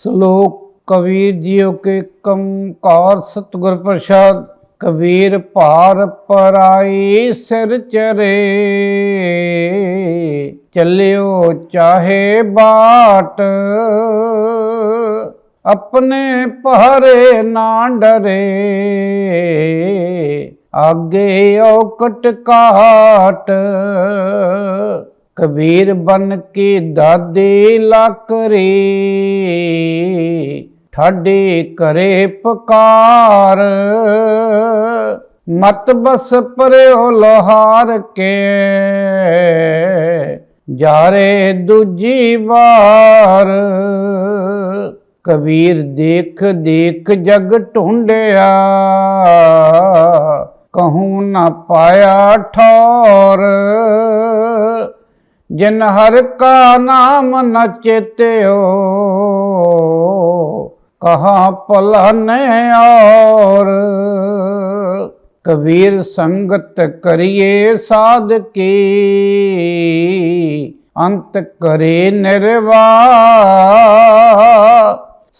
ਸ਼ਲੋਕ ਕਬੀਰ ਜੀਓ ਕੇ ਕੰਕਾਰ ਸਤਿਗੁਰ ਪ੍ਰਸਾਦ। ਕਬੀਰ ਭਾਰ ਪਰਾਈ ਸਿਰ ਚਰੇ, ਚੱਲਿਓ ਚਾਹੇ ਬਾਟ, ਆਪਣੇ ਪਹਰੇ ਨਾ ਡਰੇ। ਆਗੇ ਔਕਟ ਕਾਟ ਕਬੀਰ ਬਨ ਕੇ ਦਾਦੇ ਲਾਕਰੇ ਠਾਡੇ ਕਰੇ ਪਕਾਰ। ਮਤ ਬਸ ਪਰਿਓ ਲੋਹਾਰ ਕੇ। ਜਾਰੇ ਦੂਜੀ ਵਾਰ। ਕਬੀਰ ਦੇਖ ਦੇਖ ਜਗ ਢੂੰਡਿਆ। ਕਹੂੰ ਨਾ ਪਾਇਆ ਠੌਰ। ਜਿਨ ਹਰ ਕਾ ਨਾਮ ਨ ਚੇਤਿਓ ਕਹਾ ਭਲਾ ਨੇ ਔਰ। ਕਬੀਰ ਸੰਗਤ ਕਰੀਏ ਸਾਧ ਕੀ, ਅੰਤ ਕਰੇ ਨਿਰਵਾ।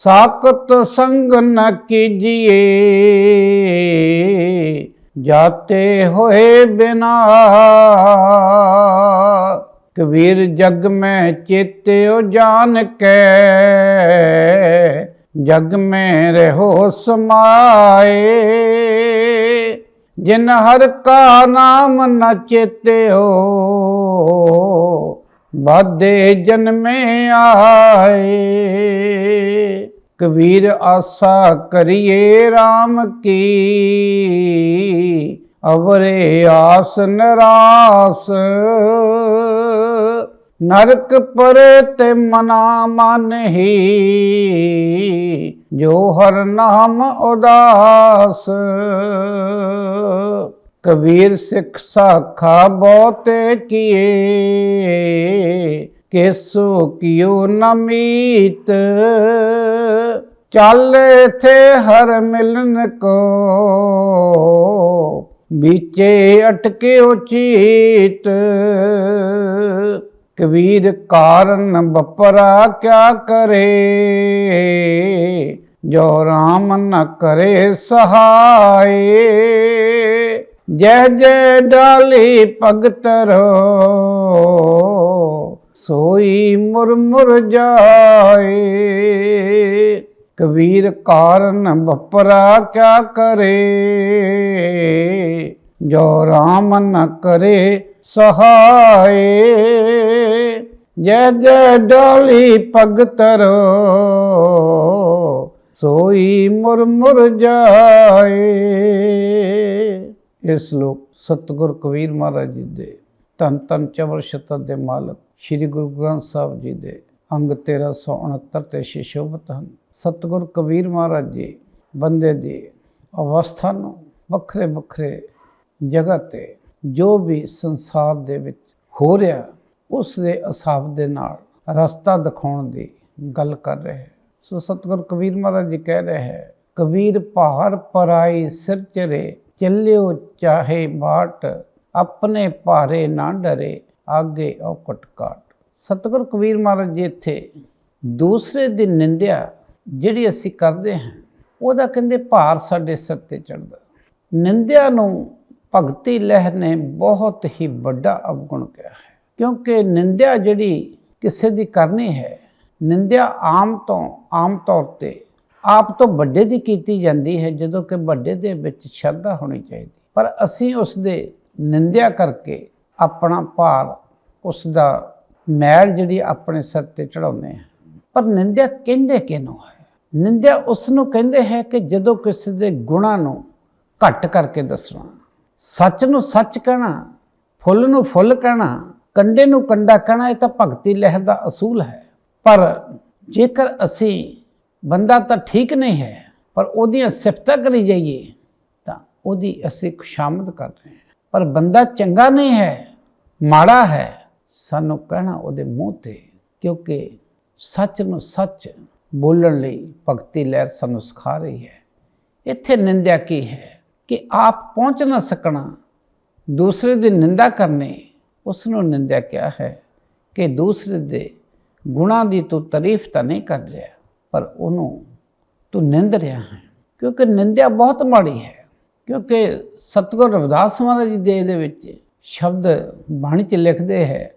ਸਾਕਤ ਸੰਗ ਨ ਕੀਜੀਏ, ਜਾਤੇ ਹੋਏ ਬਿਨਾ। ਕਬੀਰ ਜਗ ਮੈਂ ਚੇਤਿਓ ਜਾਣ ਕੇ ਜਗ ਮੈਂ ਰਹੋ ਸਮਾਏ। ਜਿਨ ਹਰ ਕਾ ਨਾਮ ਨ ਚੇਤਿਓ ਬਾਦੇ ਜਨਮੇ ਆਏ। ਕਬੀਰ ਆਸਾ ਕਰੀਏ RAM ਕੀ, ਅਵਰੇ ਆਸ ਨਰਾਸ। ਨਰਕ ਪਰੇ ਤੇ ਮਨਾ ਮਾਨਹੀ ਜੋ ਹਰ ਨਾਮ ਉਦਾਸ, ਕਬੀਰ ਸਿੱਖ ਸਾਖਾ ਬਹੁਤੇ ਕੀਏ। ਕੇਸੋ ਕਿਉ ਨਮੀਤ ਚੱਲ ਥੇ ਹਰ ਮਿਲਨ ਕੋ। ਵਿਚੇ ਅਟਕੇ ਉਚੀਤ ਕਬੀਰ ਕਾਰਨ ਬਪਰਾ ਕਿਆ ਕਰੇ? ਜੋ RAM ਨ ਕਰੇ ਸਹਾਏ। ਜਹ ਜੈ ਡਾਲੀ ਭਗਤ ਰੋ, ਸੋਈ ਮੁਰ ਮੁਰ ਜਾਏ। ਕਬੀਰ ਕਾਰਨ ਬਪਰਾ ਕਿਆ ਕਰੇ? ਜੋ RAM ਨ ਕਰੇ ਸਹਾਏ। ਜੈ ਜੈ ਡੋਲੀ ਭਗਤ ਰੋ ਸੋਈ ਮੁਰ ਮੁਰ ਜਾਏ। ਇਹ ਸ਼ਲੋਕ ਸਤਿਗੁਰ ਕਬੀਰ ਮਹਾਰਾਜ ਜੀ ਦੇ ਧੰਨ ਧੰਨ ਚਵਰ ਸ਼ਤਰ ਦੇ ਮਾਲਕ ਸ੍ਰੀ ਗੁਰੂ ਗ੍ਰੰਥ ਸਾਹਿਬ ਜੀ ਦੇ ਅੰਗ 1369 ਤੇ ਸ਼ਿਸ਼ੋਭਤ ਹਨ। ਸਤਿਗੁਰ ਕਬੀਰ ਮਹਾਰਾਜ ਜੀ ਬੰਦੇ ਦੀ ਅਵਸਥਾ ਨੂੰ ਵੱਖਰੇ ਵੱਖਰੇ ਜਗ੍ਹਾ ਤੇ ਜੋ ਵੀ ਸੰਸਾਰ ਦੇ ਵਿੱਚ ਹੋ ਰਿਹਾ ਉਸ ਦੇ ਹਿਸਾਬ ਦੇ ਨਾਲ ਰਸਤਾ ਦਿਖਾਉਣ ਦੀ ਗੱਲ ਕਰ ਰਿਹਾ ਹੈ। ਸੋ ਸਤਿਗੁਰ ਕਬੀਰ ਮਹਾਰਾਜ ਜੀ ਕਹਿ ਰਿਹਾ ਹੈ, ਕਬੀਰ ਭਾਰ ਪਰਾਈ ਸਿਰ ਚਰੇ ਚੱਲਿਓ ਚਾਹੇ ਬਾਟ, ਆਪਣੇ ਭਾਰੇ ਨਾ ਡਰੇ, ਆਗੇ ਔਕਟ ਕਾਟ ਸਤਿਗੁਰ ਕਬੀਰ ਮਹਾਰਾਜ ਜੀ ਇੱਥੇ ਦੂਸਰੇ ਦੀ ਨਿੰਦਿਆ, ਜਿਹੜੀ ਅਸੀਂ ਕਰਦੇ ਹਾਂ, ਉਹਦਾ ਕਹਿੰਦੇ ਭਾਰ ਸਾਡੇ ਸਿਰ ਤੇ ਚੜਦਾ ਨਿੰਦਿਆ ਨੂੰ ਭਗਤੀ ਲਹਿਰ ਨੇ ਬਹੁਤ ਹੀ ਵੱਡਾ ਅਵਗੁਣ ਕਿਹਾ ਹੈ। ਕਿਉਂਕਿ ਨਿੰਦਿਆ ਜਿਹੜੀ ਕਿਸੇ ਦੀ ਕਰਨੀ ਹੈ, ਨਿੰਦਿਆ ਆਮ ਤੋਂ ਆਮ ਤੌਰ ਤੇ ਆਪ ਤੋਂ ਵੱਡੇ ਦੀ ਕੀਤੀ ਜਾਂਦੀ ਹੈ, ਜਦੋਂ ਕਿ ਵੱਡੇ ਦੇ ਵਿੱਚ ਸ਼ਰਧਾ ਹੋਣੀ ਚਾਹੀਦੀ। ਪਰ ਅਸੀਂ ਉਸ ਦੇ ਨਿੰਦਿਆ ਕਰਕੇ ਆਪਣਾ ਭਾਰ, ਉਸ ਦਾ ਮੈਲ ਜਿਹੜੀ ਆਪਣੇ ਸਿਰ ਤੇ ਚੜਾਉਂਦੇ ਹਾਂ। ਪਰ ਨਿੰਦਿਆ ਕਹਿੰਦੇ ਕਿਹਨੂੰ ਹੈ? ਨਿੰਦਿਆ ਉਸ ਨੂੰ ਕਹਿੰਦੇ ਹੈ ਕਿ ਜਦੋਂ ਕਿਸੇ ਦੇ ਗੁਣਾਂ ਨੂੰ ਘੱਟ ਕਰਕੇ ਦੱਸਣਾ, ਸੱਚ ਨੂੰ ਸੱਚ ਕਹਿਣਾ, ਫੁੱਲ ਨੂੰ ਫੁੱਲ ਕਹਿਣਾ ਕੰਡੇ ਨੂੰ ਕੰਡਾ ਕਹਿਣਾ ਇਹ ਤਾਂ ਭਗਤੀ ਲਹਿਰ ਦਾ ਅਸੂਲ ਹੈ। ਪਰ ਜੇਕਰ ਅਸੀਂ ਬੰਦਾ ਤਾਂ ਠੀਕ ਨਹੀਂ ਹੈ, ਪਰ ਉਹਦੀਆਂ ਸਿਫਤਾਂ ਕਰੀ ਜਾਈਏ, ਤਾਂ ਉਹਦੀ ਅਸੀਂ ਖੁਸ਼ਾਮਦ ਕਰ ਰਹੇ ਹਾਂ। ਪਰ ਬੰਦਾ ਚੰਗਾ ਨਹੀਂ ਹੈ, ਮਾੜਾ ਹੈ, ਸਾਨੂੰ ਕਹਿਣਾ ਉਹਦੇ ਮੂੰਹ ਤੇ, ਕਿਉਂਕਿ ਸੱਚ ਨੂੰ ਸੱਚ ਬੋਲਣ ਲਈ ਭਗਤੀ ਲਹਿਰ ਸਾਨੂੰ ਸਿਖਾ ਰਹੀ ਹੈ। ਇੱਥੇ ਨਿੰਦਿਆ ਕੀ ਹੈ? ਕਿ ਆਪ ਪਹੁੰਚ ਨਾ ਸਕਣਾ, ਦੂਸਰੇ ਦੀ ਨਿੰਦਾ ਕਰਨੀ ਉਸ ਨੂੰ ਨਿੰਦਿਆ ਕਿਹਾ ਹੈ ਕਿ ਦੂਸਰੇ ਦੇ ਗੁਣਾਂ ਦੀ ਤੂੰ ਤਾਰੀਫ ਤਾਂ ਨਹੀਂ ਕਰ ਰਿਹਾ, ਪਰ ਉਹਨੂੰ ਤੂੰ ਨਿੰਦ ਰਿਹਾ ਹੈ। ਕਿਉਂਕਿ ਨਿੰਦਿਆ ਬਹੁਤ ਮਾੜੀ ਹੈ, ਕਿਉਂਕਿ ਸਤਿਗੁਰ ਰਵਿਦਾਸ ਮਹਾਰਾਜ ਜੀ ਦੇ ਇਹਦੇ ਵਿੱਚ ਸ਼ਬਦ ਬਾਣੀ ਚ ਲਿਖਦੇ ਹੈ,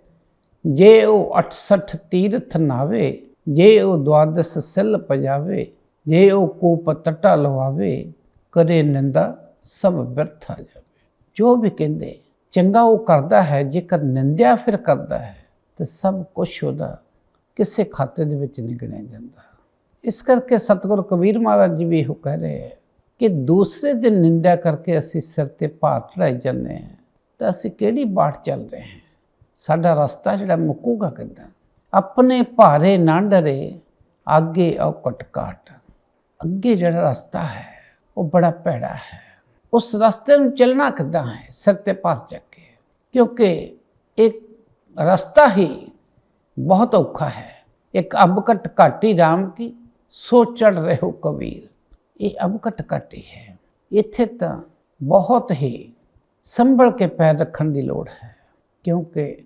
ਜੇ ਉਹ 68 ਤੀਰਥ ਨਾਵੇ, ਜੇ ਉਹ ਦਵਾਦਸ ਸਿਲ ਪਜਾਵੇ, ਜੇ ਉਹ ਕੂਪ ਟਟਾ ਲਵਾਵੇ, ਕਰੇ ਨਿੰਦਾ ਸਭ ਬਿਰਥਾ ਜਾਵੇ। ਜੋ ਵੀ ਕਹਿੰਦੇ ਚੰਗਾ ਉਹ ਕਰਦਾ ਹੈ, ਜੇਕਰ ਨਿੰਦਿਆ ਫਿਰ ਕਰਦਾ ਹੈ, ਤੇ ਸਭ ਕੁਝ ਉਹਦਾ ਕਿਸੇ ਖਾਤੇ ਦੇ ਵਿੱਚ ਨਹੀਂ ਗਿਣਿਆ ਜਾਂਦਾ। ਇਸ ਕਰਕੇ ਸਤਿਗੁਰੂ ਕਬੀਰ ਮਹਾਰਾਜ ਜੀ ਵੀ ਇਹੋ ਕਹਿ ਰਹੇ ਹੈ ਕਿ ਦੂਸਰੇ ਦਿਨ ਨਿੰਦਿਆ ਕਰਕੇ ਅਸੀਂ ਸਿਰ ਤੇ ਭਾਰ ਚੜਾਈ ਜਾਂਦੇ ਹਾਂ, ਤਾਂ ਅਸੀਂ ਕਿਹੜੀ ਬਾਟ ਚੱਲ ਰਹੇ ਹਾਂ? ਸਾਡਾ ਰਸਤਾ ਜਿਹੜਾ ਮੁੱਕੂਗਾ ਕਿੱਦਾਂ? ਆਪਣੇ ਭਾਰੇ ਨਾ ਡਰੇ, ਅੱਗੇ ਆਓ ਕਟਕਾਟ ਅੱਗੇ ਜਿਹੜਾ ਰਸਤਾ ਹੈ, ਉਹ ਬੜਾ ਭੈੜਾ ਹੈ। ਉਸ ਰਸਤੇ ਨੂੰ ਚੱਲਣਾ ਕਿੱਦਾਂ ਹੈ? ਸਿਰ ਤੇ ਭਾਰ ਚੱਕ ਕੇ। ਕਿਉਂਕਿ ਇੱਕ ਰਸਤਾ ਹੀ ਬਹੁਤ ਔਖਾ ਹੈ। ਇੱਕ ਅਬਕਟ ਘਾਟੀ ਰਾਮ ਕੀ ਸੋ ਚੜ ਰਹੋ ਕਬੀਰ। ਇਹ ਅਬਕਟ ਘਾਟੀ ਹੈ। ਇੱਥੇ ਤਾਂ ਬਹੁਤ ਹੀ ਸੰਭਲ ਕੇ ਪੈਰ ਰੱਖਣ ਦੀ ਲੋੜ ਹੈ। ਕਿਉਂਕਿ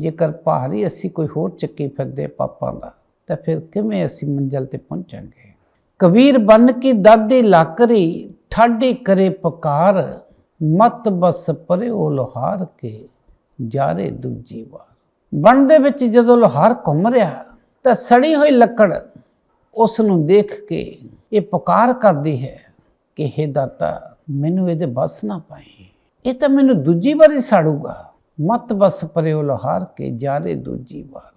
ਜੇਕਰ ਭਾਰੀ ਅਸੀਂ ਕੋਈ ਹੋਰ ਚੱਕੀ ਫਿਰਦੇ ਪਾਪਾਂ ਦਾ, ਤਾਂ ਫਿਰ ਕਿਵੇਂ ਅਸੀਂ ਮੰਜ਼ਲ ਤੇ ਪਹੁੰਚਾਂਗੇ? ਕਬੀਰ ਬਨ ਕੀ ਦਾਦੀ ਲਾਕਰੀ ਠਾਡੀ ਕਰੇ ਪੁਕਾਰ, ਮਤ ਬਸ ਪਰਿਓ ਲੋਹਾਰ ਕੇ ਜਾਰੇ ਦੂਜੀ ਵਾਰ। ਬਣ ਦੇ ਵਿੱਚ ਜਦੋਂ ਲੋਹਾਰ ਘੁੰਮ ਰਿਹਾ, ਤਾਂ ਸੜੀ ਹੋਈ ਲੱਕੜ ਉਸ ਨੂੰ ਦੇਖ ਕੇ ਇਹ ਪੁਕਾਰ ਕਰਦੀ ਹੈ ਕਿ हे ਦਾਤਾ, ਮੈਨੂੰ ਇਹਦੇ ਬਸ ਨਾ ਪਾਈ। ਇਹ ਤਾਂ ਮੈਨੂੰ ਦੂਜੀ ਵਾਰੀ ਸਾੜੂਗਾ। ਮਤ ਬਸ ਪਰਿਓ ਲੋਹਾਰ ਕੇ ਜਾਰੇ ਦੂਜੀ ਵਾਰ।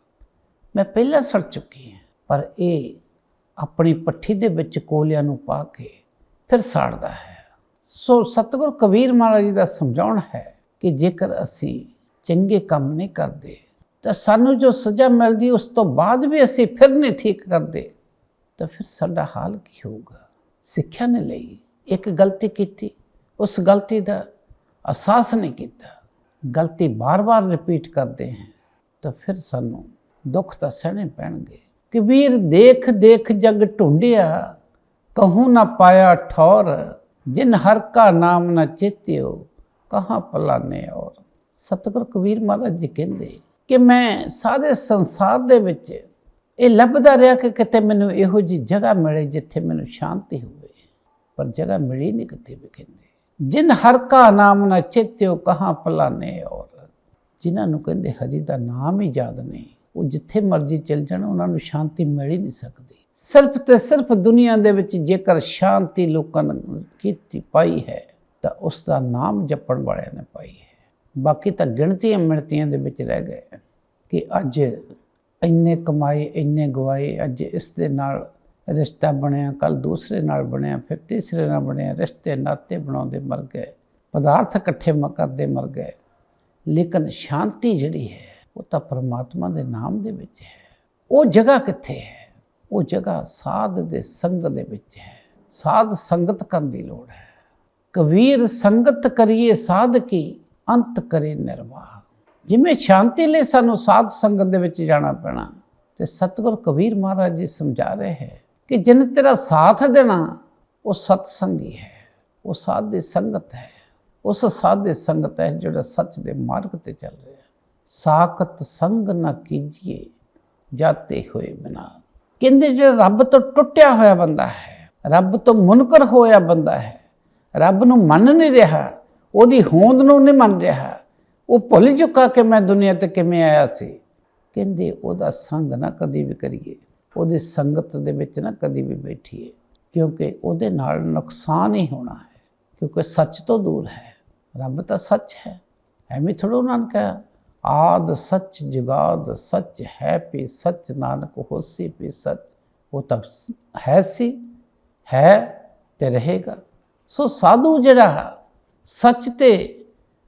ਮੈਂ ਪਹਿਲਾਂ ਸੜ ਚੁੱਕੀ ਹਾਂ, ਪਰ ਇਹ ਆਪਣੀ ਪੱਠੀ ਦੇ ਵਿੱਚ ਕੋਲਿਆਂ ਨੂੰ ਪਾ ਕੇ ਫਿਰ ਸਾੜਦਾ ਹੈ। ਸੋ ਸਤਿਗੁਰ ਕਬੀਰ ਮਹਾਰਾਜ ਜੀ ਦਾ ਸਮਝਾਉਣ ਹੈ ਕਿ ਜੇਕਰ ਅਸੀਂ ਚੰਗੇ ਕੰਮ ਨਹੀਂ ਕਰਦੇ, ਤਾਂ ਸਾਨੂੰ ਜੋ ਸਜ਼ਾ ਮਿਲਦੀ ਉਸ ਤੋਂ ਬਾਅਦ ਵੀ ਅਸੀਂ ਫਿਰ ਨਹੀਂ ਠੀਕ ਕਰਦੇ, ਤਾਂ ਫਿਰ ਸਾਡਾ ਹਾਲ ਕੀ ਹੋਊਗਾ? ਸਿੱਖਿਆ ਨੇ ਲਈ ਇੱਕ ਗਲਤੀ ਕੀਤੀ, ਉਸ ਗਲਤੀ ਦਾ ਅਹਿਸਾਸ ਨਹੀਂ ਕੀਤਾ। ਗਲਤੀ ਬਾਰ-ਬਾਰ ਰਿਪੀਟ ਕਰਦੇ ਹਾਂ, ਤਾਂ ਫਿਰ ਸਾਨੂੰ ਦੁੱਖ ਤਾਂ ਸਹਿਣੇ ਪੈਣਗੇ। ਕਬੀਰ ਦੇਖ ਦੇਖ ਜਗ ਢੂੰਡਿਆ ਕਹੂੰ ਨਾ ਪਾਇਆ ਠੌਰ ਜਿਨ ਹਰ ਕਾ ਨਾਮ ਨਾ ਚੇਤਿਓ ਕਹਾਂ ਪਲਾਨੇ ਔਰ ਸਤਿਗੁਰ ਕਬੀਰ ਮਹਾਰਾਜ ਜੀ ਕਹਿੰਦੇ ਕਿ ਮੈਂ ਸਾਰੇ ਸੰਸਾਰ ਦੇ ਵਿੱਚ ਇਹ ਲੱਭਦਾ ਰਿਹਾ ਕਿ ਕਿਤੇ ਮੈਨੂੰ ਇਹੋ ਜੀ ਜਗ੍ਹਾ ਮਿਲੇ ਜਿੱਥੇ ਮੈਨੂੰ ਸ਼ਾਂਤੀ ਹੋਵੇ ਪਰ ਜਗ੍ਹਾ ਮਿਲੀ ਨਹੀਂ ਕਿਤੇ ਵੀ ਕਹਿੰਦੇ ਜਿਨ ਹਰ ਕਾ ਨਾਮ ਨਾ ਚੇਤਿਓ ਕਹਾਂ ਪਲਾਨੇ ਔਰ ਜਿਨ੍ਹਾਂ ਨੂੰ ਕਹਿੰਦੇ ਹਰੀ ਦਾ ਨਾਮ ਹੀ ਯਾਦ ਨਹੀਂ ਉਹ ਜਿੱਥੇ ਮਰਜ਼ੀ ਚਲ ਜਾਣ ਉਹਨਾਂ ਨੂੰ ਸ਼ਾਂਤੀ ਮਿਲ ਹੀ ਨਹੀਂ ਸਕਦੀ ਸਿਰਫ ਤੇ ਸਿਰਫ ਦੁਨੀਆ ਦੇ ਵਿੱਚ ਜੇਕਰ ਸ਼ਾਂਤੀ ਲੋਕਾਂ ਨੇ ਕੀਤੀ ਪਾਈ ਹੈ, ਤਾਂ ਉਸ ਦਾ ਨਾਮ ਜਪਣ ਵਾਲਿਆਂ ਨੇ ਪਾਈ ਹੈ। ਬਾਕੀ ਤਾਂ ਗਿਣਤੀਆਂ ਮਿਣਤੀਆਂ ਦੇ ਵਿੱਚ ਰਹਿ ਗਏ ਕਿ ਅੱਜ ਇੰਨੇ ਕਮਾਏ, ਇੰਨੇ ਗਵਾਏ, ਅੱਜ ਇਸ ਦੇ ਨਾਲ ਰਿਸ਼ਤਾ ਬਣਿਆ ਕੱਲ ਦੂਸਰੇ ਨਾਲ ਬਣਿਆ, ਫਿਰ ਤੀਸਰੇ ਨਾਲ ਬਣਿਆ, ਰਿਸ਼ਤੇ ਨਾਤੇ ਬਣਾਉਂਦੇ ਮਰ ਗਏ, ਪਦਾਰਥ ਇਕੱਠੇ ਕਰਦੇ ਮਰ ਗਏ। ਲੇਕਿਨ ਸ਼ਾਂਤੀ ਜਿਹੜੀ ਹੈ, ਉਹ ਤਾਂ ਪਰਮਾਤਮਾ ਦੇ ਨਾਮ ਦੇ ਵਿੱਚ ਹੈ। ਉਹ ਜਗ੍ਹਾ ਕਿੱਥੇ ਹੈ? ਉਹ ਜਗ੍ਹਾ ਸਾਧ ਦੇ ਸੰਗ ਦੇ ਵਿੱਚ ਹੈ। ਸਾਧ ਸੰਗਤ ਕਰਨ ਦੀ ਲੋੜ ਹੈ। ਕਬੀਰ ਸੰਗਤ ਕਰੀਏ ਸਾਧ ਕੀ, ਅੰਤ ਕਰੇ ਨਿਰਵਾਹ। ਜਿਵੇਂ ਸ਼ਾਂਤੀ ਲਈ ਸਾਨੂੰ ਸਾਧ ਸੰਗਤ ਦੇ ਵਿੱਚ ਜਾਣਾ ਪੈਣਾ, ਤੇ ਸਤਿਗੁਰ ਕਬੀਰ ਮਹਾਰਾਜ ਜੀ ਸਮਝਾ ਰਹੇ ਹੈ ਕਿ ਜਿਨ ਤੇਰਾ ਸਾਥ ਦੇਣਾ, ਉਹ ਸਤ ਸੰਗੀ ਹੈ, ਉਹ ਸਾਧ ਦੀ ਸੰਗਤ ਹੈ। ਉਸ ਸਾਧ ਦੀ ਸੰਗਤ ਹੈ ਜਿਹੜਾ ਸੱਚ ਦੇ ਮਾਰਗ ਤੇ ਚੱਲ ਰਿਹਾ। ਸਾਖਤ ਸੰਗ ਨਾ ਕੀਜੀਏ, ਜਾਤੇ ਹੋਏ ਬਿਨਾ। ਕਹਿੰਦੇ ਜਿਹੜਾ ਰੱਬ ਤੋਂ ਟੁੱਟਿਆ ਹੋਇਆ ਬੰਦਾ ਹੈ, ਰੱਬ ਤੋਂ ਮੁਨਕਰ ਹੋਇਆ ਬੰਦਾ ਹੈ, ਰੱਬ ਨੂੰ ਮੰਨ ਨਹੀਂ ਰਿਹਾ, ਉਹਦੀ ਹੋਂਦ ਨੂੰ ਨਹੀਂ ਮੰਨ ਰਿਹਾ, ਉਹ ਭੁੱਲ ਚੁੱਕਾ ਕਿ ਮੈਂ ਦੁਨੀਆ ਤੇ ਕਿਵੇਂ ਆਇਆ ਸੀ। ਕਹਿੰਦੇ ਉਹਦਾ ਸੰਗ ਨਾ ਕਦੀ ਵੀ ਕਰੀਏ, ਉਹਦੀ ਸੰਗਤ ਦੇ ਵਿੱਚ ਨਾ ਕਦੀ ਵੀ ਬੈਠੀਏ, ਕਿਉਂਕਿ ਉਹਦੇ ਨਾਲ ਨੁਕਸਾਨ ਹੀ ਹੋਣਾ ਹੈ, ਕਿਉਂਕਿ ਸੱਚ ਤੋਂ ਦੂਰ ਹੈ, ਰੱਬ ਤਾਂ ਸੱਚ ਹੈ, ਐਵੇਂ ਥੋੜ੍ਹਾ ਉਹਨਾਂ ਨੇ ਕਿਹਾ। ਆਦ ਸੱਚ ਜਗਾਦ ਸੱਚ ਹੈ ਪੀ ਸੱਚ ਨਾਨਕ ਹੋਸੀ ਪੀ ਸੱਚ, ਉਹ ਤਾਂ ਹੈ ਸੀ, ਹੈ ਤੇ ਰਹੇਗਾ। ਸੋ ਸਾਧੂ ਜਿਹੜਾ ਸੱਚ ਤੇ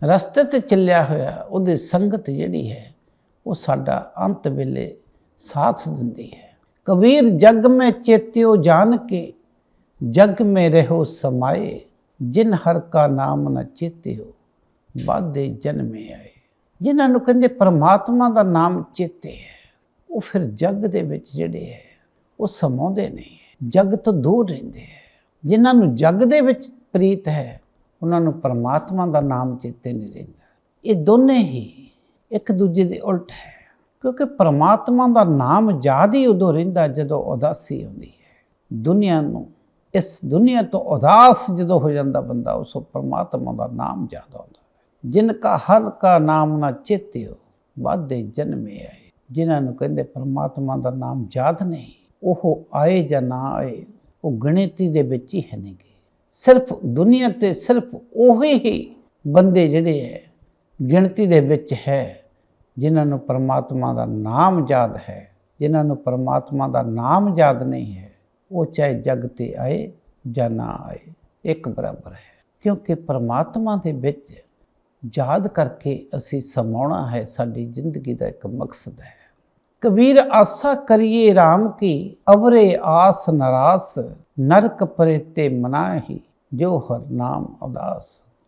ਰਸਤੇ ਤੇ ਚੱਲਿਆ ਹੋਇਆ, ਉਹਦੀ ਸੰਗਤ ਜਿਹੜੀ ਹੈ, ਉਹ ਸਾਡਾ ਅੰਤ ਵੇਲੇ ਸਾਥ ਦਿੰਦੀ ਹੈ। ਕਬੀਰ, ਜਗ ਮੇ ਚੇਤਿਓ ਜਾਣ ਕੇ ਜਗ ਮੇ ਰਹੋ ਸਮਾਏ, ਜਿਨ ਹਰ ਕਾ ਨਾਮ ਨ ਚੇਤਿਓ ਬਾਦੇ ਜਨਮੇ ਆਏ। ਜਿਨ੍ਹਾਂ ਨੂੰ ਕਹਿੰਦੇ ਪਰਮਾਤਮਾ ਦਾ ਨਾਮ ਚੇਤੇ ਹੈ, ਉਹ ਫਿਰ ਜੱਗ ਦੇ ਵਿੱਚ ਜਿਹੜੇ ਹੈ, ਉਹ ਸਮਾਉਂਦੇ ਨਹੀਂ ਜੱਗ ਤੋਂ ਦੂਰ ਰਹਿੰਦੇ ਹੈ। ਜਿਨ੍ਹਾਂ ਨੂੰ ਜੱਗ ਦੇ ਵਿੱਚ ਪ੍ਰੀਤ ਹੈ, ਉਹਨਾਂ ਨੂੰ ਪਰਮਾਤਮਾ ਦਾ ਨਾਮ ਚੇਤੇ ਨਹੀਂ ਰਹਿੰਦਾ। ਇਹ ਦੋਨੇ ਹੀ ਇੱਕ ਦੂਜੇ ਦੇ ਉਲਟ ਹੈ। ਕਿਉਂਕਿ ਪਰਮਾਤਮਾ ਦਾ ਨਾਮ ਯਾਦ ਹੀ ਉਦੋਂ ਰਹਿੰਦਾ ਜਦੋਂ ਉਦਾਸੀ ਹੁੰਦੀ ਹੈ। ਦੁਨੀਆ ਨੂੰ, ਇਸ ਦੁਨੀਆ ਤੋਂ ਉਦਾਸ ਜਦੋਂ ਹੋ ਜਾਂਦਾ ਬੰਦਾ, ਉਸ ਪਰਮਾਤਮਾ ਦਾ ਨਾਮ ਯਾਦ ਆਉਂਦਾ। ਜਿਨਕਾ ਜਿਨ ਹਰ ਕਾ ਨਾਮ ਨਾ ਚੇਤਿਓ ਵਾਦੇ ਜਨਮੇ ਆਏ। ਜਿਨ੍ਹਾਂ ਨੂੰ ਕਹਿੰਦੇ ਪਰਮਾਤਮਾ ਦਾ ਨਾਮ ਯਾਦ ਨਹੀਂ, ਉਹ ਆਏ ਜਾਂ ਨਾ ਆਏ, ਉਹ ਗਣਿਤੀ ਦੇ ਵਿੱਚ ਹੀ ਹੈ ਨਹੀਂਗੇ ਸਿਰਫ ਦੁਨੀਆ ਤੇ ਸਿਰਫ ਉਹੀ ਹੀ ਬੰਦੇ ਜਿਹੜੇ ਹੈ ਗਿਣਤੀ ਦੇ ਵਿੱਚ ਹੈ, ਜਿਨ੍ਹਾਂ ਨੂੰ ਪਰਮਾਤਮਾ ਦਾ ਨਾਮ ਯਾਦ ਹੈ, ਜਿਨ੍ਹਾਂ ਨੂੰ ਪਰਮਾਤਮਾ ਦਾ ਨਾਮ ਯਾਦ ਨਹੀਂ ਹੈ, ਉਹ ਚਾਹੇ ਜਗ ਤੇ ਆਏ ਜਾਂ ਨਾ ਆਏ, ਇੱਕ ਬਰਾਬਰ ਹੈ। ਕਿਉਂਕਿ ਪਰਮਾਤਮਾ ਦੇ ਵਿੱਚ ਯਾਦ ਕਰਕੇ ਅਸੀਂ ਸਮਾਉਣਾ ਹੈ, ਸਾਡੀ ਜ਼ਿੰਦਗੀ ਦਾ ਇੱਕ ਮਕਸਦ ਹੈ। ਕਬੀਰ, ਆਸਾ ਕਰੀਏ RAM ਕੀ? ਅਵਰੇ ਆਸ ਨਰਾਸ, ਨਰਕ ਪਰੇਤੇ ਮਨਾਹੀ, ਜੋ ਹਰ ਨਾਮ ਉਦਾਸ।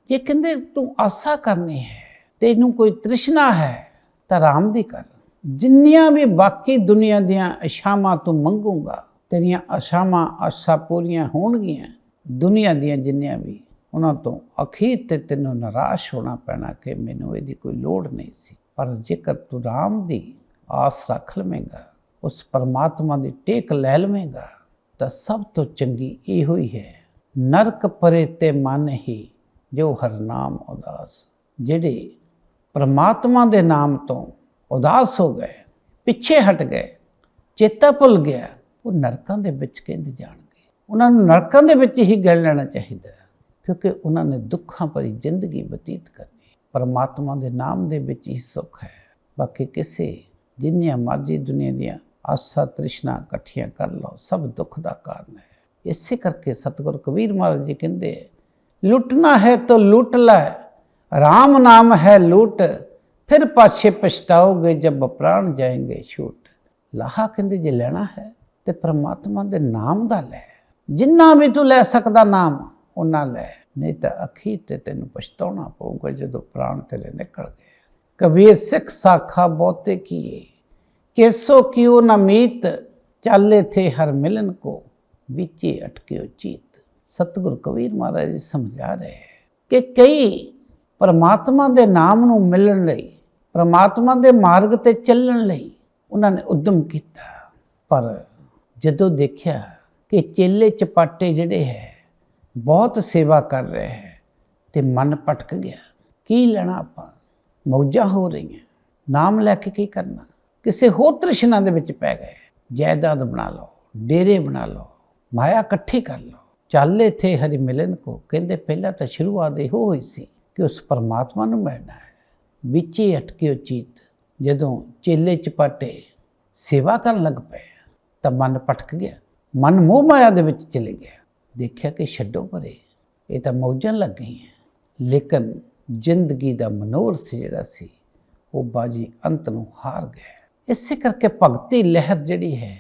ਜੇ ਕਹਿੰਦੇ, ਤੂੰ ਆਸਾ ਕਰਨੀ ਹੈ, ਤੈਨੂੰ ਕੋਈ ਤ੍ਰਿਸ਼ਨਾ ਹੈ, ਤਾਂ ਰਾਮ ਦੀ ਕਰ। ਜਿੰਨੀਆਂ ਵੀ ਬਾਕੀ ਦੁਨੀਆ ਦੀਆਂ ਅਸ਼ਾਵਾਂ ਤੂੰ ਮੰਗੂਗਾ, ਤੇਰੀਆਂ ਅਸ਼ਾਵਾਂ ਆਸ਼ਾ ਪੂਰੀਆਂ ਹੋਣਗੀਆਂ, ਦੁਨੀਆ ਦੀਆਂ ਜਿੰਨੀਆਂ ਵੀ ਉਹਨਾਂ ਤੋਂ ਅਖੀਰ ਤੇ ਤੈਨੂੰ ਨਿਰਾਸ਼ ਹੋਣਾ ਪੈਣਾ ਕਿ ਮੈਨੂੰ ਇਹਦੀ ਕੋਈ ਲੋੜ ਨਹੀਂ ਸੀ। ਪਰ ਜੇਕਰ ਤੂੰ ਰਾਮ ਦੀ ਆਸ ਰੱਖ ਲਵੇਂਗਾ, ਉਸ ਪਰਮਾਤਮਾ ਦੀ ਟੇਕ ਲੈ ਲਵੇਂਗਾ, ਤਾਂ ਸਭ ਤੋਂ ਚੰਗੀ ਇਹੋ ਹੀ ਹੈ। ਨਰਕ ਪਰੇ ਤੇ ਮਨ ਹੀ ਜੋ ਹਰ ਨਾਮ ਉਦਾਸ, ਜਿਹੜੇ ਪਰਮਾਤਮਾ ਦੇ ਨਾਮ ਤੋਂ ਉਦਾਸ ਹੋ ਗਏ, ਪਿੱਛੇ ਹਟ ਗਏ, ਚੇਤਾ ਭੁੱਲ ਗਿਆ, ਉਹ ਨਰਕਾਂ ਦੇ ਵਿੱਚ ਕਹਿੰਦੇ ਜਾਣਗੇ। ਉਹਨਾਂ ਨੂੰ ਨਰਕਾਂ ਦੇ ਵਿੱਚ ਹੀ ਗੜ ਲੈਣਾ ਚਾਹੀਦਾ ਕਿਉਂਕਿ ਉਹਨਾਂ ਨੇ ਦੁੱਖਾਂ ਭਰੀ ਜ਼ਿੰਦਗੀ ਬਤੀਤ ਕਰਨੀ। ਪਰਮਾਤਮਾ ਦੇ ਨਾਮ ਦੇ ਵਿੱਚ ਹੀ ਸੁੱਖ ਹੈ। ਬਾਕੀ ਕਿਸੇ, ਜਿੰਨੀਆਂ ਮਰਜ਼ੀ ਦੁਨੀਆ ਦੀਆਂ ਆਸਾ ਤ੍ਰਿਸ਼ਨਾ ਇਕੱਠੀਆਂ ਕਰ ਲਓ, ਸਭ ਦੁੱਖ ਦਾ ਕਾਰਨ ਹੈ। ਇਸੇ ਕਰਕੇ ਸਤਿਗੁਰ ਕਬੀਰ ਮਹਾਰਾਜ ਜੀ ਕਹਿੰਦੇ ਲੁੱਟਣਾ ਹੈ ਤਾਂ ਲੁੱਟ ਲੈ, ਰਾਮ ਨਾਮ ਹੈ ਲੁੱਟ, ਫਿਰ ਪਾਛੇ ਪਛਤਾਓਗੇ ਜਬ ਪ੍ਰਾਣ ਜਾਏਂਗੇ ਛੂਟ। ਲਾਹਾ ਕਹਿੰਦੇ, ਜੇ ਲੈਣਾ ਹੈ ਤੇ ਪ੍ਰਮਾਤਮਾ ਦੇ ਨਾਮ ਦਾ ਲੈ। ਜਿੰਨਾ ਵੀ ਤੂੰ ਲੈ ਸਕਦਾ ਨਾਮ ਉਹਨਾਂ ਲੈ, ਨਹੀਂ ਤਾਂ ਅਖੀਰ ਤੇ ਤੈਨੂੰ ਪਛਤਾਉਣਾ ਪਊਗਾ ਜਦੋਂ ਪ੍ਰਾਣ ਤੇਰੇ ਨਿਕਲ ਗਏ। ਕਬੀਰ ਸਿੱਖ ਸਾਖਾ ਬਹੁਤੇ ਕੀਏ? ਕੇਸੋ ਕਿਉ ਨ ਚਾਲੇ ਥੇ ਹਰ ਮਿਲਨ ਕੋ, ਵਿਚੇ ਅਟਕਿਓ ਚੀਤ। ਸਤਿਗੁਰ ਕਬੀਰ ਮਹਾਰਾਜ ਜੀ ਸਮਝਾ ਰਹੇ ਹੈ ਕਿ ਕਈ ਪਰਮਾਤਮਾ ਦੇ ਨਾਮ ਨੂੰ ਮਿਲਣ ਲਈ, ਪਰਮਾਤਮਾ ਦੇ ਮਾਰਗ ਤੇ ਚੱਲਣ ਲਈ ਉਹਨਾਂ ਨੇ ਉਦਮ ਕੀਤਾ। ਪਰ ਜਦੋਂ ਦੇਖਿਆ ਕਿ ਚੇਲੇ ਚਪਾਟੇ ਜਿਹੜੇ ਹੈ ਬਹੁਤ ਸੇਵਾ ਕਰ ਰਹੇ ਹੈ ਤੇ ਮਨ ਭਟਕ ਗਿਆ। ਕੀ ਲੈਣਾ ਆਪਾਂ? ਮੌਜਾਂ ਹੋ ਰਹੀਆਂ। ਨਾਮ ਲੈ ਕੇ ਕੀ ਕਰਨਾ? ਕਿਸੇ ਹੋਰ ਤ੍ਰਿਸ਼ਨਾ ਦੇ ਵਿੱਚ ਪੈ ਗਏ। ਜਾਇਦਾਦ ਬਣਾ ਲਓ, ਡੇਰੇ ਬਣਾ ਲਓ, ਮਾਇਆ ਇਕੱਠੀ ਕਰ ਲਓ। ਚੱਲ ਇੱਥੇ ਹਰੀ ਮਿਲਨ ਕੋ, ਕਹਿੰਦੇ ਪਹਿਲਾਂ ਤਾਂ ਸ਼ੁਰੂਆਤ ਇਹੋ ਹੋਈ ਸੀ ਕਿ ਉਸ ਪਰਮਾਤਮਾ ਨੂੰ ਮਿਲਣਾ ਹੈ। ਵਿੱਚ ਹੀ ਅਟਕਿਓ ਚੀਤ, ਜਦੋਂ ਚੇਲੇ ਚਪਾਟੇ ਸੇਵਾ ਕਰਨ ਲੱਗ ਪਏ, ਤਾਂ ਮਨ ਭਟਕ ਗਿਆ। ਮਨ ਮੋਹ ਮਾਇਆ ਦੇ ਵਿੱਚ ਚਲੇ ਗਿਆ। ਦੇਖਿਆ ਕਿ ਛੱਡੋ ਪਰੇ, ਇਹ ਤਾਂ ਮੌਜਾਂ ਲੱਗ ਗਈਆਂ। ਲੇਕਿਨ ਜ਼ਿੰਦਗੀ ਦਾ ਮਨੋਰਥ ਜਿਹੜਾ ਸੀ, ਉਹ ਬਾਜੀ ਅੰਤ ਨੂੰ ਹਾਰ ਗਿਆ। ਇਸੇ ਕਰਕੇ ਭਗਤੀ ਲਹਿਰ ਜਿਹੜੀ ਹੈ,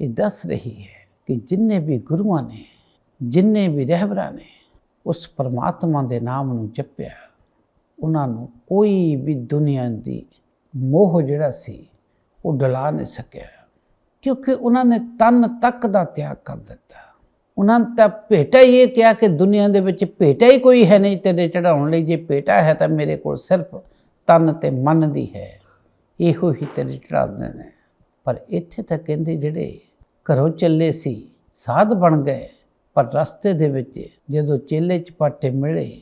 ਇਹ ਦੱਸ ਰਹੀ ਹੈ ਕਿ ਜਿੰਨੇ ਵੀ ਗੁਰੂਆਂ ਨੇ, ਜਿੰਨੇ ਵੀ ਰਹਿਬਰਾਂ ਨੇ, ਉਸ ਪਰਮਾਤਮਾ ਦੇ ਨਾਮ ਨੂੰ ਜਪਿਆ, ਉਹਨਾਂ ਨੂੰ ਕੋਈ ਵੀ ਦੁਨੀਆ ਦੀ ਮੋਹ ਜਿਹੜਾ ਸੀ, ਉਹ ਡਲਾ ਨਹੀਂ ਸਕਿਆ। ਕਿਉਂਕਿ ਉਹਨਾਂ ਨੇ ਤਨ ਤੱਕ ਦਾ ਤਿਆਗ ਕਰ ਦਿੱਤਾ। ਉਹਨਾਂ ਨੇ ਤਾਂ ਭੇਟਾ ਹੀ ਇਹ ਕਿਹਾ ਕਿ ਦੁਨੀਆ ਦੇ ਵਿੱਚ ਭੇਟਾ ਹੀ ਕੋਈ ਹੈ ਨਹੀਂ, ਤੇਰੇ ਚੜਾਉਣ ਲਈ ਜੇ ਭੇਟਾ ਹੈ ਤਾਂ ਮੇਰੇ ਕੋਲ ਸਿਰਫ ਤਨ ਤੇ ਮਨ ਦੀ ਹੈ। ਇਹੋ ਹੀ ਤੇਰੇ ਚੜਾਉਂਦੇ ਨੇ। ਪਰ ਇੱਥੇ ਤਾਂ ਕਹਿੰਦੇ ਜਿਹੜੇ ਘਰੋਂ ਚੱਲੇ ਸੀ, ਸਾਧ ਬਣ ਗਏ, ਪਰ ਰਸਤੇ ਦੇ ਵਿੱਚ ਜਦੋਂ ਚੇਲੇ ਚਪਾਟੇ ਮਿਲੇ,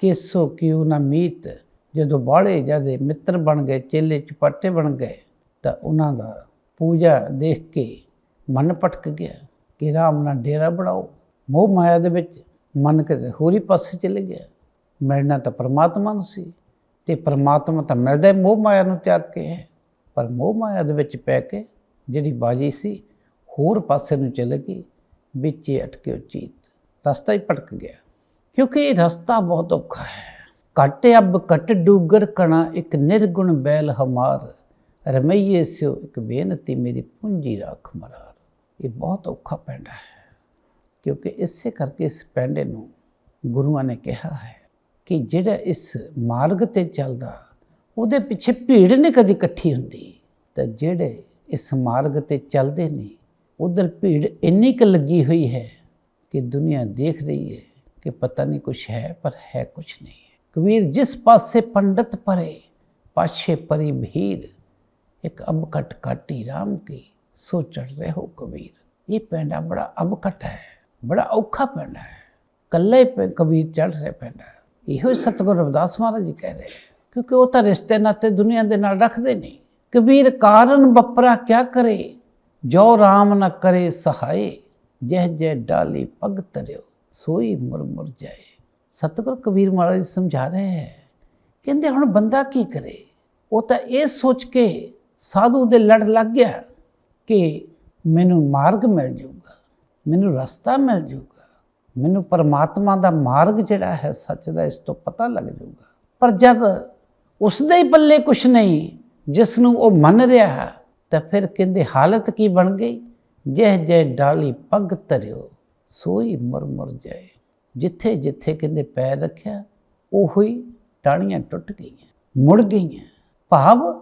ਕੇਸੋ ਕਿਉ ਨਾ ਮੀਤ, ਜਦੋਂ ਬਾੜੇ ਜਦੇ ਮਿੱਤਰ ਬਣ ਗਏ, ਚੇਲੇ ਚਪਾਟੇ ਬਣ ਗਏ, ਤਾਂ ਉਹਨਾਂ ਦਾ ਪੂਜਾ ਦੇਖ ਕੇ ਮਨ ਭਟਕ ਗਿਆ। ਕਿ ਆਰਾਮ ਨਾਲ ਡੇਰਾ ਬਣਾਓ। ਮੋਹ ਮਾਇਆ ਦੇ ਵਿੱਚ ਮਨ ਕਿਤੇ ਹੋਰੀ ਪਾਸੇ ਚਲੇ ਗਿਆ। ਮਿਲਣਾ ਤਾਂ ਪਰਮਾਤਮਾ ਨੂੰ ਸੀ। ਤੇ ਪਰਮਾਤਮਾ ਤਾਂ ਮਿਲਦਾ ਮੋਹ ਮਾਇਆ ਨੂੰ ਤਿਆਗ ਕੇ ਹੈ। ਪਰ ਮੋਹ ਮਾਇਆ ਦੇ ਵਿੱਚ ਪੈ ਕੇ ਜਿਹੜੀ ਬਾਜੀ ਸੀ, ਹੋਰ ਪਾਸੇ ਨੂੰ ਚਲੇ ਗਈ। ਵਿੱਚ ਹੀ ਅਟਕੇ ਚੀਤ। ਰਸਤਾ ਹੀ ਭਟਕ ਗਿਆ। ਕਿਉਂਕਿ ਇਹ ਰਸਤਾ ਬਹੁਤ ਔਖਾ ਹੈ। ਘਟ ਅਬ, ਘਟ ਡੂਗਰ ਕਣਾ ਇੱਕ ਨਿਰਗੁਣ ਬੈਲ ਹਮਾਰ। ਰਮਈਏ ਸਿਓ ਇੱਕ ਬੇਨਤੀ, ਮੇਰੀ ਪੂੰਜੀ ਰੱਖ ਮਰਾਰ। ਇਹ ਬਹੁਤ ਔਖਾ ਪੈਂਡਾ ਹੈ, ਕਿਉਂਕਿ ਇਸੇ ਕਰਕੇ ਇਸ ਪੈਂਡੇ ਨੂੰ ਗੁਰੂਆਂ ਨੇ ਕਿਹਾ ਹੈ ਕਿ ਜਿਹੜਾ ਇਸ ਮਾਰਗ ਤੇ ਚੱਲਦਾ, ਉਹਦੇ ਪਿੱਛੇ ਭੀੜ ਨਹੀਂ ਕਦੀ ਇਕੱਠੀ ਹੁੰਦੀ। ਤਾਂ ਜਿਹੜੇ ਇਸ ਮਾਰਗ ਤੇ ਚੱਲਦੇ ਨੇ, ਉਧਰ ਭੀੜ ਇੰਨੀ ਕੁ ਲੱਗੀ ਹੋਈ ਹੈ ਕਿ ਦੁਨੀਆ ਦੇਖ ਰਹੀ ਹੈ ਕਿ ਪਤਾ ਨਹੀਂ ਕੁਛ ਹੈ, ਪਰ ਹੈ ਕੁਛ ਨਹੀਂ। ਕਬੀਰ ਜਿਸ ਪਾਸੇ ਪੰਡਤ ਪਰੇ, ਪਾਛੇ ਪਰੀ ਭੀੜ, ਇੱਕ ਅਬ ਘਟ ਕਾਟੀ ਰਾਮ ਕੀ ਸੋ ਚੜ ਰਹੇ ਹੋ ਕਬੀਰ। ਇਹ ਪੈਂਡਾ ਬੜਾ ਅਬ ਘਟ ਹੈ, ਬੜਾ ਔਖਾ ਪਿੰਡ ਹੈ। ਕੱਲੇ ਕਬੀਰ ਚੜ ਰਿਹਾ ਪਿੰਡ ਇਹੋ ਹੀ ਸਤਿਗੁਰੂ ਰਵਿਦਾਸ ਮਹਾਰਾਜ ਜੀ ਕਹਿ ਰਹੇ ਕਿਉਂਕਿ ਉਹ ਤਾਂ ਰਿਸ਼ਤੇ ਨਾਤੇ ਦੁਨੀਆ ਦੇ ਨਾਲ ਰੱਖਦੇ ਨਹੀਂ। ਕਬੀਰ ਕਾਰਨ ਬਪਰਾ ਕਿਆ ਕਰੇ? ਜੋ ਰਾਮ ਨਾ ਕਰੇ ਸਹਾਏ, ਜਹ ਜਹ ਡਾਲੀ ਪਗ ਤਰਿਓ ਸੋਈ ਮੁਰ ਮੁਰ ਜਾਏ। ਸਤਿਗੁਰ ਕਬੀਰ ਮਹਾਰਾਜ ਸਮਝਾ ਰਹੇ ਹੈ, ਕਹਿੰਦੇ ਹੁਣ ਬੰਦਾ ਕੀ ਕਰੇ? ਉਹ ਤਾਂ ਇਹ ਸੋਚ ਕੇ ਸਾਧੂ ਦੇ ਲੜ ਲੱਗ ਗਿਆ। ਕਿ ਮੈਨੂੰ ਮਾਰਗ ਮਿਲ ਜਾਊਗਾ, ਮੈਨੂੰ ਰਸਤਾ ਮਿਲ ਜਾਊਗਾ, ਮੈਨੂੰ ਪਰਮਾਤਮਾ ਦਾ ਮਾਰਗ ਜਿਹੜਾ ਹੈ ਸੱਚ ਦਾ ਇਸ ਤੋਂ ਪਤਾ ਲੱਗ ਜਾਊਗਾ। ਪਰ ਜਦ ਉਸ ਦੇ ਹੀ ਪੱਲੇ ਕੁਛ ਨਹੀਂ ਜਿਸ ਨੂੰ ਉਹ ਮੰਨ ਰਿਹਾ ਤਾਂ ਫਿਰ ਕਹਿੰਦੇ ਹਾਲਤ ਕੀ ਬਣ ਗਈ? ਜਹ ਜਹ ਡਾਲੀ ਪੱਗ ਧਰਿਓ, ਸੋਈ ਮੁਰ ਮੁਰ ਜਾਏ। ਜਿੱਥੇ ਜਿੱਥੇ ਕਹਿੰਦੇ ਪੈਰ ਰੱਖਿਆ, ਉਹੋ ਹੀ ਟਾਹਣੀਆਂ ਟੁੱਟ ਗਈਆਂ, ਮੁੜ ਗਈਆਂ। ਭਾਵ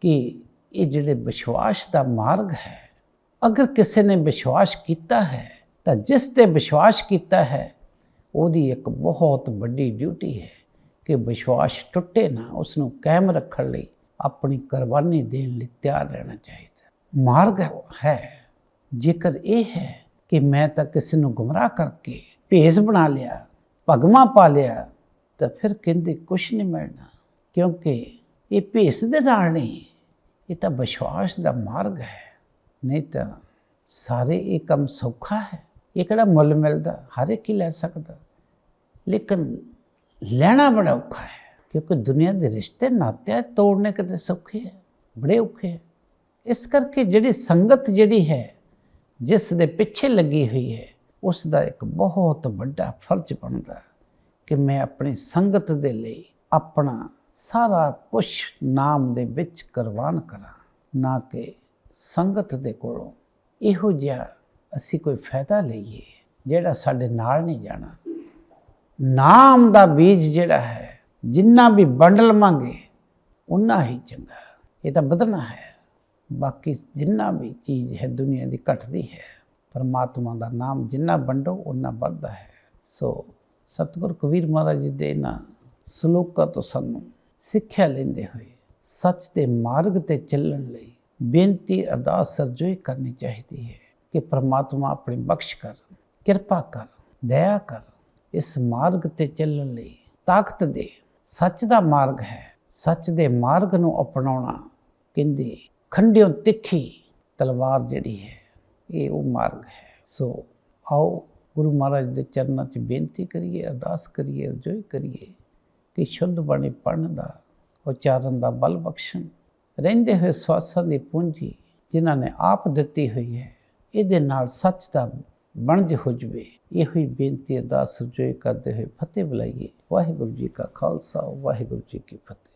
ਕਿ ਇਹ ਜਿਹੜੇ ਵਿਸ਼ਵਾਸ ਦਾ ਮਾਰਗ ਹੈ, ਅਗਰ ਕਿਸੇ ਨੇ ਵਿਸ਼ਵਾਸ ਕੀਤਾ ਹੈ, ਤਾਂ ਜਿਸ ਤੇ ਵਿਸ਼ਵਾਸ ਕੀਤਾ ਹੈ, ਉਹਦੀ ਇੱਕ ਬਹੁਤ ਵੱਡੀ ਡਿਊਟੀ ਹੈ ਕਿ ਵਿਸ਼ਵਾਸ ਟੁੱਟੇ ਨਾ ਉਸ ਨੂੰ ਕਾਇਮ ਰੱਖਣ ਲਈ ਆਪਣੀ ਕੁਰਬਾਨੀ ਦੇਣ ਲਈ ਤਿਆਰ ਰਹਿਣਾ ਚਾਹੀਦਾ ਮਾਰਗ ਹੈ, ਜੇਕਰ ਇਹ ਹੈ ਕਿ ਮੈਂ ਤਾਂ ਕਿਸੇ ਨੂੰ ਗੁੰਮਰਾਹ ਕਰਕੇ ਭੇਸ ਬਣਾ ਲਿਆ, ਭਗਵਾ ਪਾ ਲਿਆ, ਤਾਂ ਫਿਰ ਕਹਿੰਦੇ ਕੁਛ ਨਹੀਂ ਮਿਲਣਾ, ਕਿਉਂਕਿ ਇਹ ਭੇਸ ਦੇ ਨਾਲ ਨਹੀਂ ਇਹ ਤਾਂ ਵਿਸ਼ਵਾਸ ਦਾ ਮਾਰਗ ਹੈ ਨਹੀਂ ਤਾਂ ਸਾਰੇ ਇਹ ਕੰਮ ਸੌਖਾ ਹੈ ਇਹ ਕਿਹੜਾ ਮੁੱਲ ਮਿਲਦਾ ਹਰ ਇੱਕ ਹੀ ਲੈ ਸਕਦਾ ਲੇਕਿਨ ਲੈਣਾ ਬੜਾ ਔਖਾ ਹੈ ਕਿਉਂਕਿ ਦੁਨੀਆ ਦੇ ਰਿਸ਼ਤੇ ਨਾਤੇ ਤੋੜਨੇ ਕਿਤੇ ਸੌਖੇ ਹੈ ਬੜੇ ਔਖੇ ਹੈ ਇਸ ਕਰਕੇ ਜਿਹੜੀ ਸੰਗਤ ਜਿਹੜੀ ਹੈ ਜਿਸ ਦੇ ਪਿੱਛੇ ਲੱਗੀ ਹੋਈ ਹੈ ਉਸ ਦਾ ਇੱਕ ਬਹੁਤ ਵੱਡਾ ਫਰਜ਼ ਬਣਦਾ ਕਿ ਮੈਂ ਆਪਣੀ ਸੰਗਤ ਦੇ ਲਈ ਆਪਣਾ ਸਾਰਾ ਕੁਝ ਨਾਮ ਦੇ ਵਿੱਚ ਕੁਰਬਾਨ ਕਰਾਂ, ਨਾ ਕਿ ਸੰਗਤ ਦੇ ਕੋਲੋਂ। ਇਹੋ ਜਿਹਾ ਅਸੀਂ ਕੋਈ ਫਾਇਦਾ ਲਈਏ ਜਿਹੜਾ ਸਾਡੇ ਨਾਲ ਨਹੀਂ ਜਾਣਾ। ਨਾਮ ਦਾ ਬੀਜ ਜਿਹੜਾ ਹੈ, ਜਿੰਨਾ ਵੀ ਬੰਡਲ ਮੰਗੇ ਉਨਾ ਹੀ ਚੰਗਾ। ਇਹ ਤਾਂ ਵਧਣਾ ਹੈ। ਬਾਕੀ ਜਿੰਨਾ ਵੀ ਚੀਜ਼ ਹੈ ਦੁਨੀਆ ਦੀ ਘਟਦੀ ਹੈ, ਪਰਮਾਤਮਾ ਦਾ ਨਾਮ ਜਿੰਨਾ ਵੰਡੋ ਉਨਾ ਵੱਧਦਾ ਹੈ। ਸੋ ਸਤਿਗੁਰ ਕਬੀਰ ਮਹਾਰਾਜ ਜੀ ਦੇ ਇਹਨਾਂ ਸ਼ਲੋਕਾਂ ਤੋਂ ਸਾਨੂੰ ਸਿੱਖਿਆ ਲੈਂਦੇ ਹੋਏ ਸੱਚ ਦੇ ਮਾਰਗ ਤੇ ਚੱਲਣ ਲਈ ਬੇਨਤੀ ਅਰਦਾਸ ਸਰਜੋਈ ਕਰਨੀ ਚਾਹੀਦੀ ਹੈ ਕਿ ਪ੍ਰਮਾਤਮਾ ਆਪਣੀ ਬਖਸ਼ ਕਰ, ਕਿਰਪਾ ਕਰ, ਦਇਆ ਕਰ, ਇਸ ਮਾਰਗ ਤੇ ਚੱਲਣ ਲਈ ਤਾਕਤ ਦੇ। ਸੱਚ ਦਾ ਮਾਰਗ ਹੈ, ਸੱਚ ਦੇ ਮਾਰਗ ਨੂੰ ਅਪਣਾਉਣਾ, ਕਹਿੰਦੇ ਖੰਡਿਓ ਤਿੱਖੀ ਤਲਵਾਰ ਜਿਹੜੀ ਹੈ, ਇਹ ਉਹ ਮਾਰਗ ਹੈ। ਸੋ ਆਓ ਗੁਰੂ ਮਹਾਰਾਜ ਦੇ ਚਰਨਾਂ 'ਚ ਬੇਨਤੀ ਕਰੀਏ, ਅਰਦਾਸ ਕਰੀਏ, ਅਰਜ਼ੋਈ ਕਰੀਏ। ਕਿ ਸ਼ੁੱਧ ਬਾਣੀ ਪੜਨ ਦਾ, ਉਚਾਰਨ ਦਾ ਬਲ ਬਖਸ਼ਣ। ਰਹਿੰਦੇ ਹੋਏ ਸਵਾਸਾਂ ਦੀ ਪੂੰਜੀ ਜਿਨ੍ਹਾਂ ਨੇ ਆਪ ਦਿੱਤੀ ਹੋਈ ਹੈ, ਇਹਦੇ ਨਾਲ ਸੱਚ ਦਾ ਬਣਜ ਹੋ ਜਵੇ। ਇਹੋ ਹੀ ਬੇਨਤੀ ਅਰਦਾਸ ਅਰਜ਼ੋਈ ਕਰਦੇ ਹੋਏ ਫਤਿਹ ਬੁਲਾਈਏ। ਵਾਹਿਗੁਰੂ ਜੀ ਕਾ ਖਾਲਸਾ, ਵਾਹਿਗੁਰੂ ਜੀ ਕੀ ਫਤਿਹ।